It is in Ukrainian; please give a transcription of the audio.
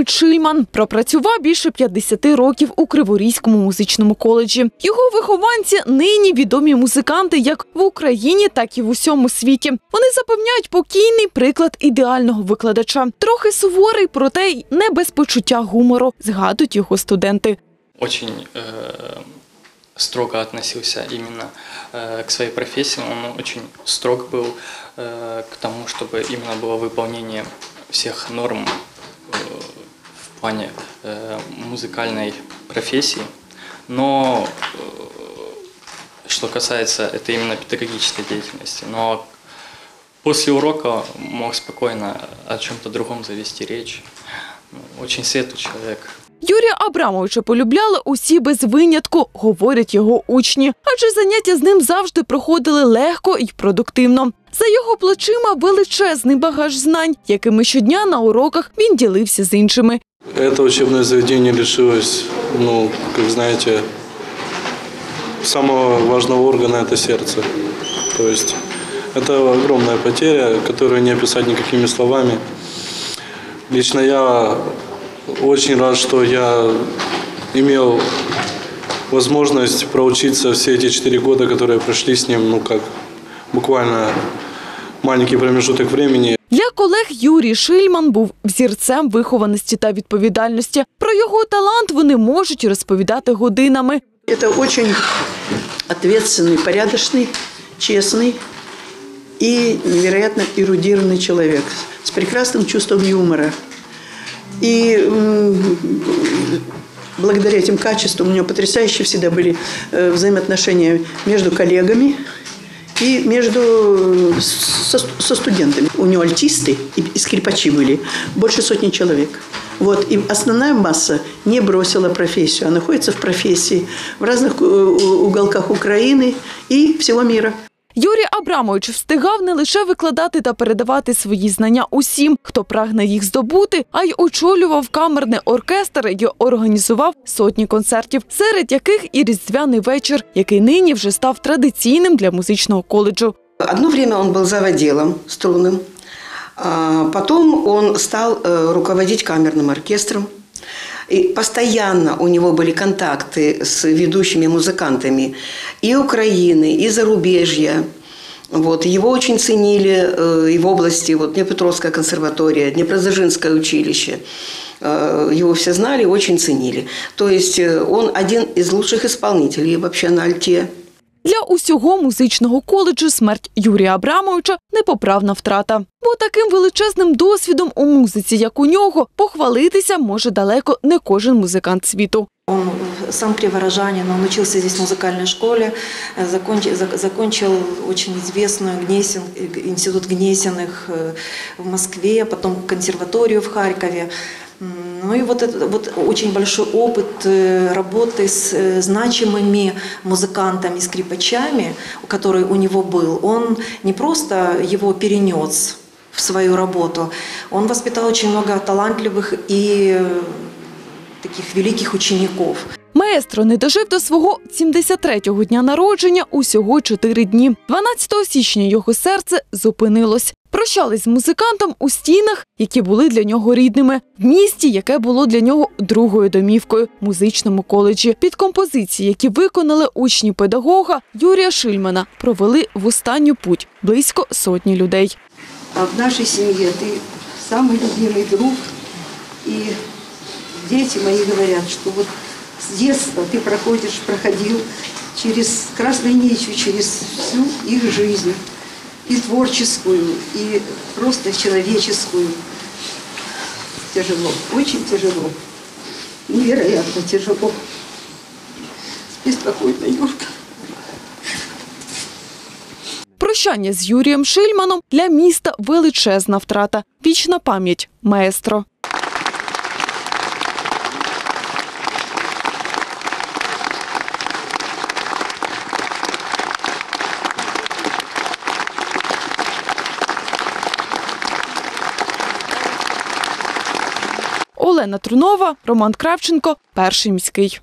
Абрамович Шильман пропрацював більше 50 років у Криворізькому музичному коледжі. Його вихованці нині відомі музиканти як в Україні, так і в усьому світі. Вони запевняють покійний приклад ідеального викладача. Трохи суворий, проте й не без почуття гумору, згадують його студенти. очень э, строго относился именно э, к своей профессии. Он очень строг был э, к тому, чтобы именно было выполнение всех норм э, в плане э, музыкальной профессии. Но э, что касается это именно педагогической деятельности, но после урока мог спокойно о чем-то другом завести речь. Очень светлый человек. Юрія Абрамовича полюбляли усі без винятку, говорять його учні, адже заняття з ним завжди проходили легко і продуктивно. За його плечима величезний багаж знань, якими щодня на уроках він ділився з іншими. Это учебное заведение лишилось, ну, как знаете, самого важного органа – это сердце. То есть это огромная потеря, которую не описать никакими словами. Лично я очень рад, что я имел возможность проучиться все эти четыре года, которые прошли с ним, ну как, буквально маленький промежуток времени. Для колег Юрій Шильман був взірцем вихованості та відповідальності. Про його талант вони можуть розповідати годинами. Это очень ответственный, порядочный, честный и невероятно эрудированный человек с прекрасным чувством юмора. И благодаря этим качествам у него потрясающие всегда были э, взаимоотношения между коллегами и между со, со студентами. У него альтисты и, и скрипачи были, больше сотни человек. Вот, и основная масса не бросила профессию, а находится в профессии в разных э, уголках Украины и всего мира. Юрій Абрамович встигав не лише викладати та передавати свої знання усім, хто прагне їх здобути, а й очолював камерний оркестр і організував сотні концертів, серед яких і різдвяний вечір, який нині вже став традиційним для музичного коледжу. Одно время он был заводелом струнным, а потом он стал э, руководить камерным оркестром. И постоянно у него были контакты с ведущими музыкантами и Украины, и зарубежья. Вот. Его очень ценили э, и в области вот, Днепропетровская консерватория, Днепродзержинское училище. Э, его все знали, очень ценили. То есть э, он один из лучших исполнителей вообще на альте. Для усього музичного коледжу смерть Юрія Абрамовича непоправна втрата. Бо таким величезним досвідом у музиці, як у нього, похвалитися може далеко не кожен музикант світу. Он сам криворожанин, он учился здесь в музыкальной школе, э, закончил, зак- закончил очень известную Гнесин, э, институт Гнесиных э, в Москве, потом консерваторию в Харькове. М, Ну и вот это вот очень большой опыт э, работы с э, значимыми музыкантами, скрипачами, который у него был, он не просто его перенес в свою работу, он воспитал очень много талантливых и э, таких великих учеников. Маестро не дожив до свого 73-го дня народження усього 4 дні. 12 січня його серце зупинилось. Прощались з музикантом у стінах, які були для нього рідними, в місті, яке було для нього другою домівкою музичному коледжі. Під композиції, які виконали учні педагога Юрія Шильмана, провели в останню путь близько сотні людей. А в нашей семье ты самый любимый друг. И дети мои говорят, что вот с детства ты проходишь, проходил через красной нитью, через всю их жизнь. И творческую, и просто человеческую. Тяжело, очень тяжело. Невероятно тяжело. Беспокойно, Юрка. Прощання з Юрієм Шильманом для міста величезна втрата. Вічна пам'ять маестро. Олена Трунова, Роман Кравченко, перший міський.